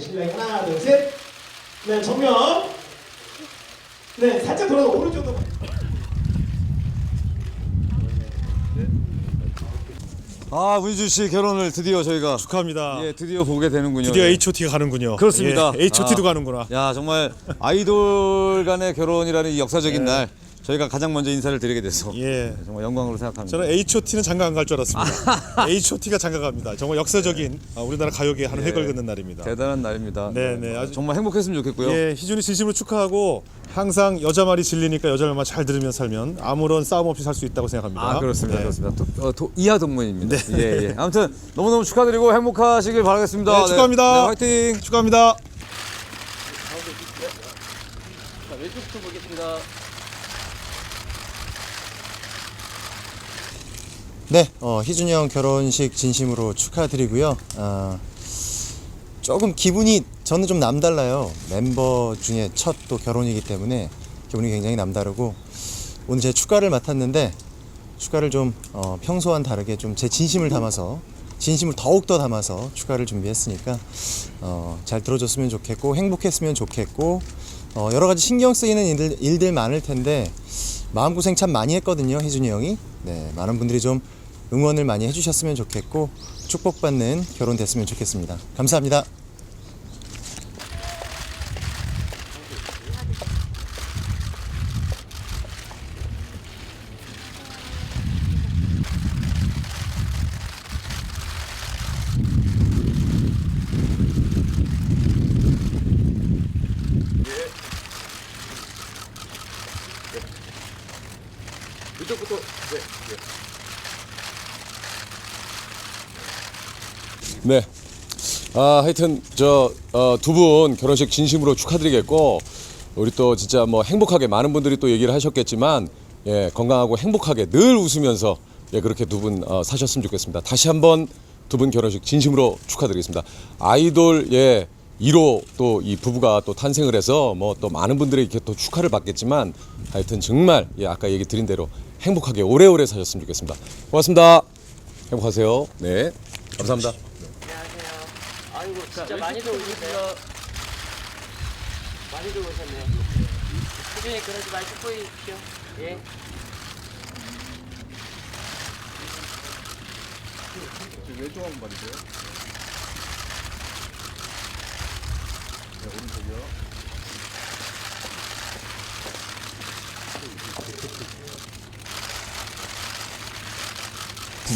실내 하나 둘 셋. 네 정면. 네 살짝 돌아서 오른쪽도. 아 문준 씨 결혼을 드디어 저희가 축하합니다. 예 드디어 보게 되는군요. 드디어 예. H.O.T가 가는군요. 그렇습니다. 예, H.O.T도 아. 가는구나. 야 정말 아이돌 간의 결혼이라는 이 역사적인 날 저희가 가장 먼저 인사를 드리게 돼서 예. 정말 영광으로 생각합니다. 저는 H.O.T는 장가 안 갈 줄 알았습니다. H.O.T가 장가 갑니다. 정말 역사적인 아, 우리나라 가요계 한 획을 긋는 날입니다. 대단한 날입니다. 네, 네, 아주- 정말 행복했으면 좋겠고요. 예, 희준이 진심으로 축하하고 항상 여자 말이 진리니까 여자 말만 잘 들으면 살면 아무런 싸움 없이 살 수 있다고 생각합니다. 아 그렇습니다, 네. 그렇습니다. 도, 어, 도, 이하 동문입니다. 예, 예. 아무튼 너무 너무 축하드리고 행복하시길 바라겠습니다. 네, 축하합니다. 네, 화이팅. 축하합니다. 왼쪽부터 보겠습니다. 네, 어, 희준이 형 결혼식 진심으로 축하드리고요. 아, 조금 기분이 저는 좀 남달라요. 멤버 중에 첫 또 결혼이기 때문에 기분이 굉장히 남다르고 오늘 제 축가를 맡았는데 축가를 좀 어, 평소와는 다르게 좀 제 진심을 담아서 진심을 더욱 더 담아서 축가를 준비했으니까 어, 잘 들어줬으면 좋겠고 행복했으면 좋겠고 어, 여러 가지 신경 쓰이는 일들, 일들 많을 텐데 마음고생 참 많이 했거든요 희준이 형이 네 많은 분들이 좀 응원을 많이 해주셨으면 좋겠고 축복받는 결혼 됐으면 좋겠습니다 감사합니다 이쪽부터. 네. 네. 아, 하여튼 저 두분 결혼식 진심으로 축하드리겠고 우리 또 진짜 뭐 행복하게 많은 분들이 또 얘기를 하셨겠지만 예, 건강하고 행복하게 늘 웃으면서 예, 그렇게 두분 어, 사셨으면 좋겠습니다. 다시 한번 두 분 결혼식 진심으로 축하드리겠습니다. 아이돌 예 1호 또 이 부부가 또 탄생을 해서 뭐 또 많은 분들이 이렇게 또 축하를 받겠지만 하여튼 정말 예, 아까 얘기 드린 대로 행복하게 오래오래 사셨으면 좋겠습니다. 고맙습니다. 행복하세요. 네. 감사합니다. 아이고 진짜 많이들 오셨네요. 많이들 오셨네요. 수빈이 그러지 말고 보이십시오. 예. 무거워. 오, 이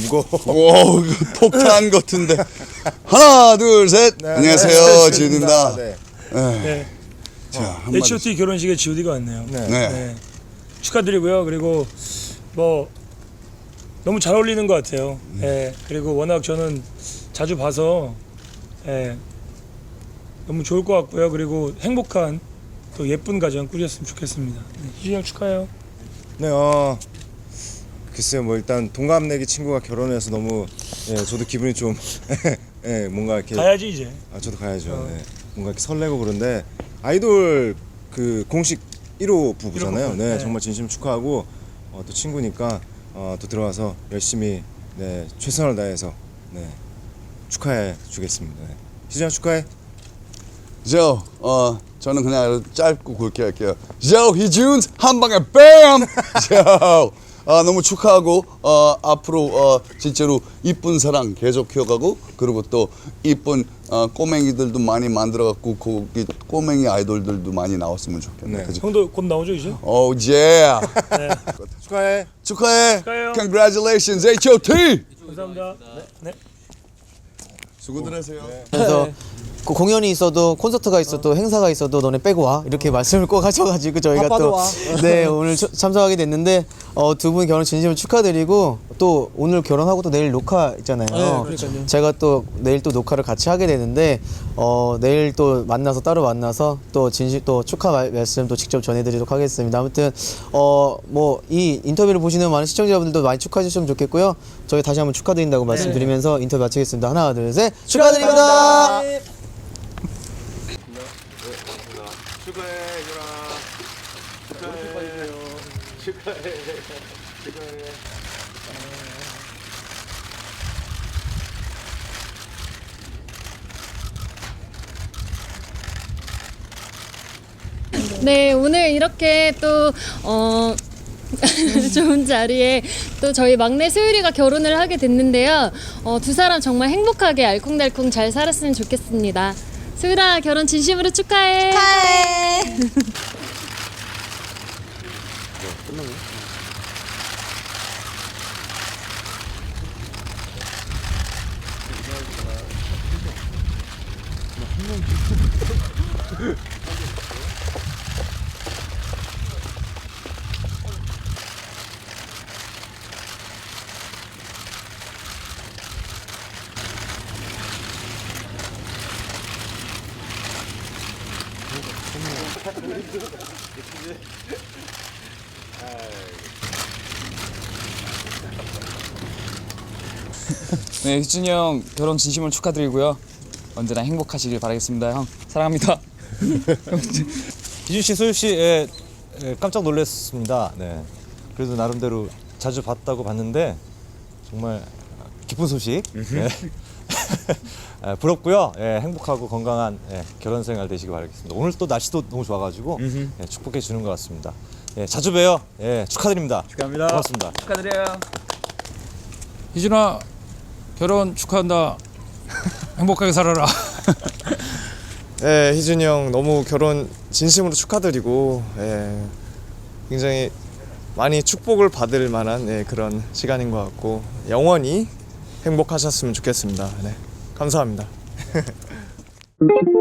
거 폭탄 같은데. 하나, 둘, 셋. 안녕하세요, 지은입니다. 네. 네. 자, 한마디. H.O.T 결혼식에 G.O.D가 왔네요. 네. 네. 네. 축하드리고요. 그리고 뭐 너무 잘 어울리는 것 같아요. 예. 그리고 워낙 저는 자주 봐서 예. 너무 좋을 것 같고요. 그리고 행복한 또 예쁜 가정 꾸렸으면 좋겠습니다. 네. 희준이 형 축하해요. 네, 어, 글쎄요, 뭐 일단 동갑내기 친구가 결혼해서 너무, 예, 저도 기분이 좀, 예, 뭔가 이렇게, 가야지 이제. 아, 저도 가야죠. 어. 네. 뭔가 이렇게 설레고 그런데 아이돌 그 공식 1호 부부잖아요. 1호 부부. 네, 네. 정말 진심 축하하고 어, 또 친구니까 어, 또 들어와서 열심히 네, 최선을 다해서 네, 축하해 주겠습니다. 네. 희준아 축하해. 저, 어, 저는 그냥 짧고 굵게 할게요. 저, 희준, 한 방에 뺨! 저, 아, 너무 축하하고, 어, 앞으로, 어, 진짜로 이쁜 사랑 계속 키워가고, 그리고 또 이쁜, 어, 꼬맹이들도 많이 만들어갖고, 거기 꼬맹이 아이돌들도 많이 나왔으면 좋겠네. 네. 그죠? 형도 곧 나오죠 이제. 오, 예. 축하해. 축하해. 축하해요. Congratulations, H.O.T. 감사합니다. 네. 수고들 하세요. 그래서 그 공연이 있어도 콘서트가 있어도 행사가 있어도 너네 빼고 와 이렇게 말씀을 꼭 하셔가지고 저희가 또네 오늘 쳐- 참석하게 됐는데 어, 두 분 결혼 진심으로 축하드리고 또 오늘 결혼하고 또 내일 녹화 있잖아요. 제가 또 내일 또 녹화를 같이 하게 되는데 어, 내일 또 만나서 따로 만나서 또 진심 또 축하 말- 말씀 또 직접 전해드리도록 하겠습니다. 아무튼 어 뭐 이 인터뷰를 보시는 많은 시청자분들도 많이 축하해 주시면 좋겠고요. 저희 다시 한번 축하드린다고 말씀드리면서 인터뷰 마치겠습니다. 하나 둘 셋 축하드립니다. 네, 오늘 이렇게 또, 어, 좋은 자리에 또 저희 막내 수율이가 결혼을 하게 됐는데요. 어, 두 사람 정말 행복하게 알콩달콩 잘 살았으면 좋겠습니다. 수율아, 결혼 진심으로 축하해. 축하해. 네, 희준이 형 결혼 진심으로 축하드리고요. 언제나 행복하시길 바라겠습니다, 형. 사랑합니다. 희준 씨, 소유 씨, 예, 예, 깜짝 놀랐습니다. 네. 그래도 나름대로 자주 봤다고 봤는데 정말 기쁜 소식. 네. 예, 부럽고요. 예, 행복하고 건강한 예, 결혼 생활 되시길 바라겠습니다. 오늘 또 날씨도 너무 좋아가지고 예, 축복해 주는 것 같습니다. 예, 자주 봬요. 예, 축하드립니다. 축하합니다. 고맙습니다. 축하드려요. 희준아 결혼 축하한다. 행복하게 살아라. 네, 희준이 형 너무 결혼 진심으로 축하드리고 예, 굉장히 많이 축복을 받을 만한 예, 그런 시간인 것 같고 영원히 행복하셨으면 좋겠습니다. 네, 감사합니다.